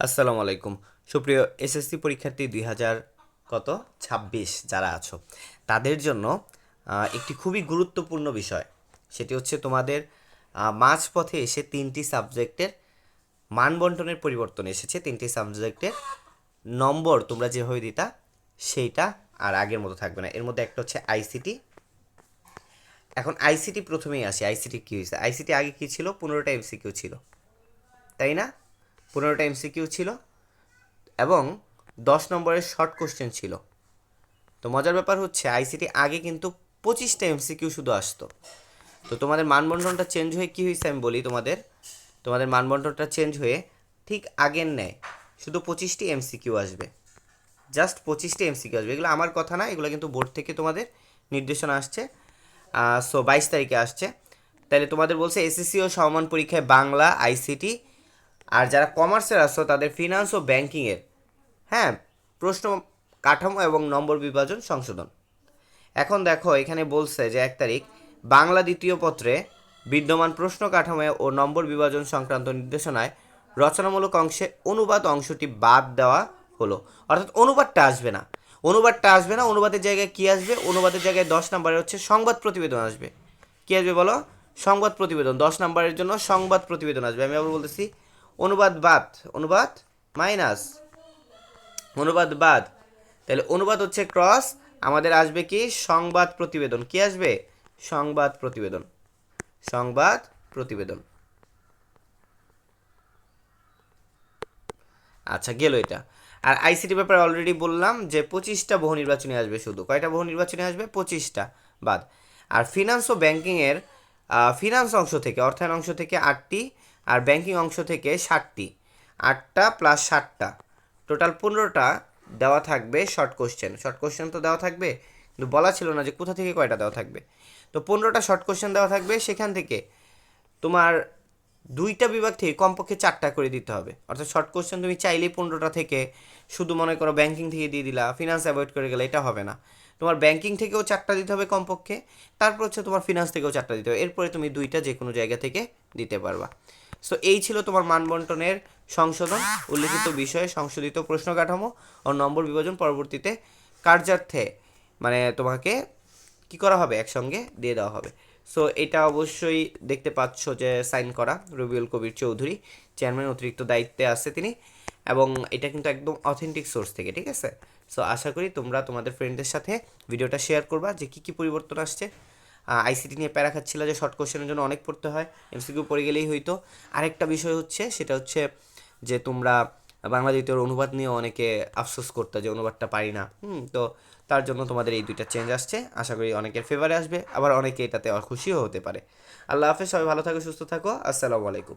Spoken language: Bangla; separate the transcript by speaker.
Speaker 1: আসসালামু আলাইকুম। সুপ্রিয় এসএসসি পরীক্ষার্থী দুই হাজার কত? ছাব্বিশ যারা আছো, তাদের জন্য একটি খুবই গুরুত্বপূর্ণ বিষয়। সেটি হচ্ছে তোমাদের মাঝপথে এসে তিনটি সাবজেক্টের মান বন্টনের পরিবর্তন এসেছে। তিনটি সাবজেক্টের নম্বর তোমরা যেভাবে দিতা, সেইটা আর আগের মতো থাকবে না। এর মধ্যে একটা হচ্ছে আইসিটি। এখন আইসিটি প্রথমেই আসে। আইসিটি কী হয়েছে আইসিটি আগে কী ছিল? পনেরোটা এমসিকিউ ছিল। তাই না? পনেরোটা এমসিকিউ ছিল এবং দশ নম্বরের শর্ট কোশ্চেন ছিল। তো মজার ব্যাপার হচ্ছে আইসিটি আগে কিন্তু পঁচিশটা এমসিকিউ শুধু আসতো। তো তোমাদের মানবন্টনটা চেঞ্জ হয়ে কী হয়েছে আমি বলি তোমাদের। তোমাদের মানবন্টনটা চেঞ্জ হয়ে ঠিক আগের নেয় শুধু পঁচিশটি এমসিকিউ আসবে। জাস্ট পঁচিশটি এমসিকিউ আসবে। এগুলো আমার কথা না, এগুলো কিন্তু বোর্ড থেকে তোমাদের নির্দেশনা আসছে। সো বাইশ তারিখে আসছে। তাহলে তোমাদের বলছে এসএসসি ও সমমান পরীক্ষায় বাংলা আইসিটি আর যারা কমার্সের আসছো তাদের ফিনান্স ও ব্যাংকিংয়ের হ্যাঁ প্রশ্ন, কাঠামো এবং নম্বর বিভাজন সংশোধন। এখন দেখো, এখানে বলছে যে এক তারিখ, বাংলা দ্বিতীয় পত্রে বিদ্যমান প্রশ্ন কাঠামো ও নম্বর বিভাজন সংক্রান্ত নির্দেশনায় রচনামূলক অংশে অনুবাদ অংশটি বাদ দেওয়া হলো। অর্থাৎ অনুবাদটা আসবে না। অনুবাদটা আসবে না, অনুবাদের জায়গায় কি আসবে? অনুবাদের জায়গায় দশ নম্বরে হচ্ছে সংবাদ প্রতিবেদন আসবে। কি আসবে বলো? সংবাদ প্রতিবেদন। দশ নম্বরের জন্য সংবাদ প্রতিবেদন আসবে। আমি আবার বলতেছি অনুবাদ বাদ, অনুবাদ মাইনাস, অনুবাদ বাদ। তাহলে অনুবাদ হচ্ছে ক্রস, আমাদের আসবে কি? সংবাদ প্রতিবেদন। কি আসবে? সংবাদ প্রতিবেদন। সংবাদ প্রতিবেদন। আচ্ছা গেল এটা। আর আইসিটি ব্যাপারে অলরেডি বললাম যে পঁচিশটা বহু নির্বাচনী আসবে শুধু। কয়টা বহু নির্বাচনী আসবে? পঁচিশটা বাদ। আর ফিনান্স ও ব্যাংকিংয়ের ফিনান্স অংশ থেকে, অর্থায়ন অংশ থেকে আটটি আর ব্যাংকিং অংশ থেকে ষাটটি। আটটা প্লাস ষাটটা। টোটাল পনেরোটা দেওয়া থাকবে শর্ট কোশ্চেন শর্ট কোশ্চেন তো দেওয়া থাকবে, কিন্তু বলা ছিল না যে কোথা থেকে কয়টা দেওয়া থাকবে। তো পনেরোটা শর্ট কোশ্চেন দেওয়া থাকবে, সেখান থেকে তোমার দুইটা বিভাগ থেকে কমপক্ষে চারটা করে দিতে হবে। অর্থাৎ শর্ট কোশ্চেন তুমি চাইলেই পনেরোটা থেকে শুধু মনে করো ব্যাংকিং থেকে দিয়ে দিলা ফিনান্স অ্যাভয়েড করে গেলে এটা হবে না। তোমার ব্যাংকিং থেকেও চারটা দিতে হবে কমপক্ষে, তারপর হচ্ছে তোমার ফিনান্স থেকেও চারটা দিতে হবে। এরপরে তুমি দুইটা যে কোনো জায়গা থেকে দিতে পারবা। সো এই ছিল তোমার মানবন্টনের সংশোধন, উল্লেখিত বিষয়ে সংশোধিত প্রশ্ন কাঠামো ও নম্বর বিভাজন পরবর্তীতে কার্যার্থে মানে তোমাকে কি করা হবে? একসঙ্গে দিয়ে দেওয়া হবে। সো এটা অবশ্যই দেখতে পাচ্ছ যে সাইন করা রবিউল কবির চৌধুরী, চেয়ারম্যান অতিরিক্ত দায়িত্বে আছে তিনি এবং এটা কিন্তু একদম অথেন্টিক সোর্স থেকে, ঠিক আছে? সো আশা করি তোমরা তোমাদের ফ্রেন্ডদের সাথে ভিডিওটা শেয়ার করবা যে কী কী পরিবর্তন আসছে। আইসিটি নিয়ে প্যারা খাচ্ছিল যে শর্ট কোশ্চেনের জন্য অনেক পড়তে হয় এমসিকিউ পড়ে গেলেই হইতো। আরেকটা বিষয় হচ্ছে, সেটা হচ্ছে যে তোমরা বাংলা দ্বিতীয় অনুবাদ নিয়ে অনেকে আফসোস করতে যে অনুবাদটা পারি না। হুম, তো তার জন্য তোমাদের এই দুইটা চেঞ্জ আসছে। আশা করি অনেকের ফেভারে আসবে, আবার অনেকে এটাতে খুশিও হতে পারে। আল্লাহ হাফেজ, সবাই ভালো থাকো, সুস্থ থাকো। আসসালামু আলাইকুম।